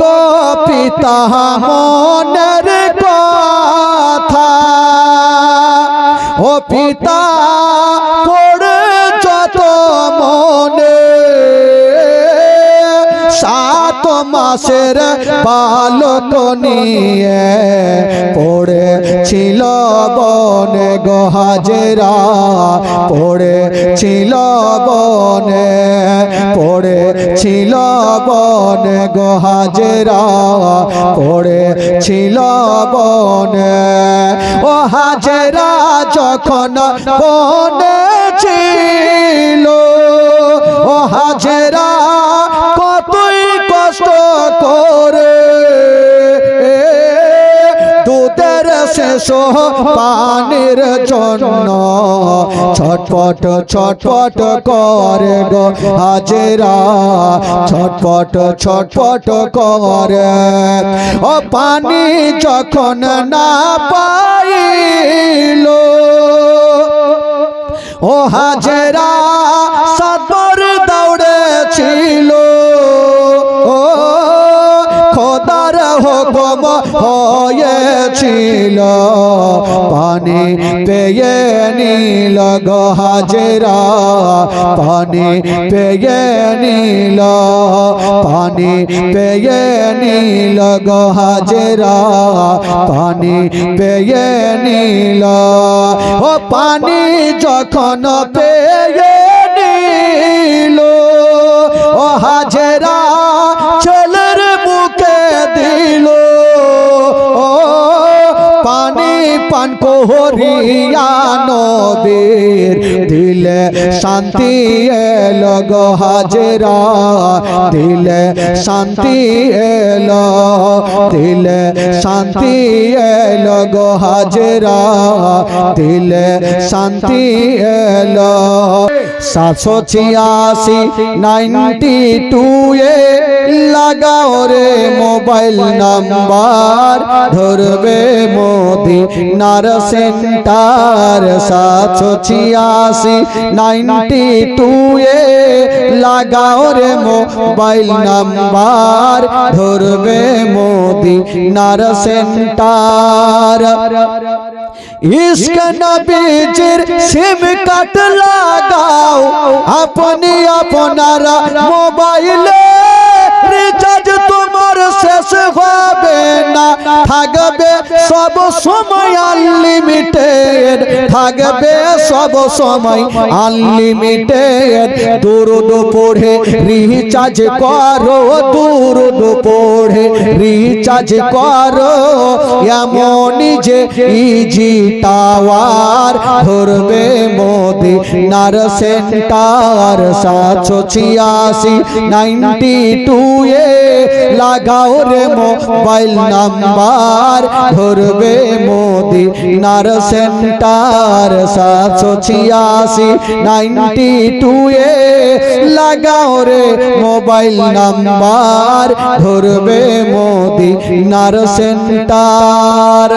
গো পিতা মনের কথা। ও পিতা পড়ে যত মনে মাসের বালক নিয়ে পড়ে ছিল বনে গহাজেরা পড়েছিল বনে পড়ে ছিল বনে গহাজেরা পড়েছিল বনে। ও হাজেরা, যখন বনে ছিল শেষ পানির জন্য। ছটপট ছটপট করে গো হাজেরা। ছটপট ছটপট করে। ও পানি যখন না পাইল, ও হাজেরা হুকুম হয়েছিল। পানি পেয়ে নীল হাজেরা। পানি পেয়ে নীল, পানি পেয়ে নীল হাজেরা। পানি পেয়ে নীল। ও পানি যখন পেয়ে নিল, ও হাজেরা পান কোহরিয়া নবীর দিলে শান্তি এলো গো হাজেরা, দিলে শান্তি এলো, দিলে শান্তি এলো গো হাজেরা, দিলে শান্তি এলো। সাতশো ছিয়াশি, নাইনটি টু এ লাগাও রে মোবাইল নাম্বার ধরবে মোদি নার সেন্টার সাতশো ছিয়াশি, নাইনটি টু এ। লাগাও রে মোবাইল নাম্বার ধরবে মোদি নার সেন্টার ইস্ক সিম কাট লাগাও, আপনি আপনারা মোবাইলে শেষ হবে না থাকবে সব সময় আনলিমিটেড থাকবে, সব সময় আনলিমিটেড দুরুদ পড়ে রিচার্জ করো, দুরুদ পড়ে রিচার্জ করো। এমনই যে ইজি টাওয়ার ধরবে মোদি নার সেন্টার সাতশো ছিয়াশি নাইনটি টু এ লাগাও রে মোবাইল নাম্বার। ধরবে মোদি নার সেন্টার সাতশো ছিয়াশি নাইনটি টু এ। লাগাও রে মোবাইল নাম্বার ধরবে মোদি নার সেন্টার।